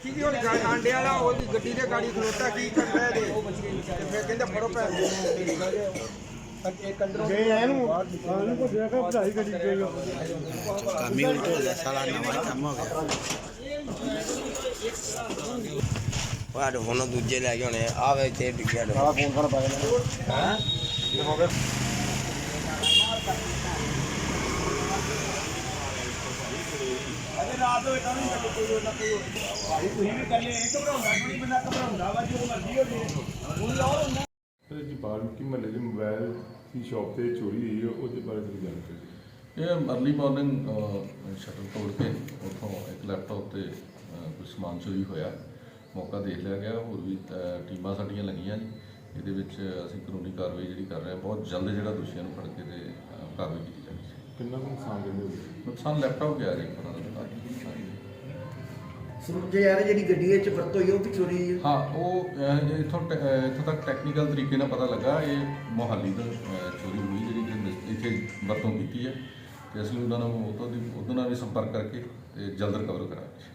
ਰੱਖੀ ਦੀ ਹੁਣ ਗਾ- ਆਂਡੇ ਵਾਲਾ ਉਹਦੀ ਗੱਡੀ ਦੇ ਗਾੜੀ ਖਲੋਤਾ ਕੀ ਕਰਦਾ ਇਹਦੇ? ਤੇ ਫਿਰ ਕਹਿੰਦਾ ਫੜੋ ਭੈਣ ਦੇ ਇੱਕ ਅੰਦਰੋਂ ਜੇ ਇਹਨੂੰ ਇਹਨੂੰ ਕੋ ਦੇਖਾ ਵਧਾਈ ਕਰੀ ਗਈ ਕੰਮ ਹੀ ਉਲਟ ਹੋ ਗਿਆ ਸਾਲਾ ਨਵਾਂ ਹੀ ਕੰਮ ਹੋ ਗਿਆ। ਪਰ ਹੁਣ ਦੂਜੇ ਲੈ ਗਏ ਹੋਣੇ ਆਵੇ ਤੇ ਡਿੱਗਿਆ ਜੀ ਮਹੱਲੇ ਦੇ ਮੋਬਾਈਲ ਦੀ ਸ਼ਾਪ ਤੇ ਚੋਰੀ ਹੋਈ ਹੈ ਉਹਦੇ ਬਾਰੇ ਥੋੜੀ ਜਾਣਕਾਰੀ ਇਹ ਅਰਲੀ ਮਾਰਨਿੰਗ ਸ਼ਟਰ ਤੋੜ ਕੇ ਉੱਥੋਂ ਇੱਕ ਲੈਪਟਾਪ ਤੇ ਕੁਝ ਸਮਾਨ ਚੋਰੀ ਹੋਇਆ। ਮੌਕਾ ਦੇਖ ਲਿਆ ਗਿਆ ਹੋਰ ਵੀ ਟੀਮਾਂ ਸਾਡੀਆਂ ਲੱਗੀਆਂ ਜੀ ਇਹਦੇ ਵਿੱਚ ਅਸੀਂ ਕਾਨੂੰਨੀ ਕਾਰਵਾਈ ਜਿਹੜੀ ਕਰ ਰਹੇ ਹਾਂ ਬਹੁਤ ਜਲਦ ਜਿਹੜਾ ਦੋਸ਼ੀਆਂ ਨੂੰ ਫੜ ਕੇ ਤੇ ਕਾਰਵਾਈ ਕੀਤੀ ਕਿੰਨਾ ਕੁ ਨੁਕਸਾਨ ਹੋਗੇ ਨੁਕਸਾਨ ਲੈਪਟਾਪ ਗਿਆ ਜੀ ਉਹਨਾਂ ਦਾ ਸਰੂਪ ਜੇ ਯਾਰ ਜਿਹੜੀ ਗੱਡੀ ਵਿੱਚ ਵਰਤੋਂ ਹੋਈ ਉਹ ਵੀ ਚੋਰੀ ਹੋਈ ਹੈ ਹਾਂ ਉਹ ਅਹ, ਇੱਥੋਂ ਟੈ- ਅਹ, ਇੱਥੋਂ ਤੱਕ ਟੈਕਨੀਕਲ ਤਰੀਕੇ ਨਾਲ ਪਤਾ ਲੱਗਾ ਇਹ ਮੋਹਾਲੀ ਤੋਂ ਅਹ, ਚੋਰੀ ਹੋਈ ਜਿਹੜੀ ਕਿ ਇੱਥੇ ਵਰਤੋਂ ਕੀਤੀ ਹੈ ਤੇ ਅਸੀਂ ਉਹਨਾਂ ਨੂੰ ਉਹ ਤੋਂ ਦੀ ਉਹਦੇ ਨਾਲ ਵੀ ਸੰਪਰਕ ਕਰਕੇ ਤੇ ਜਲਦ ਰਿਕਵਰ ਕਰਾਂਗੇ।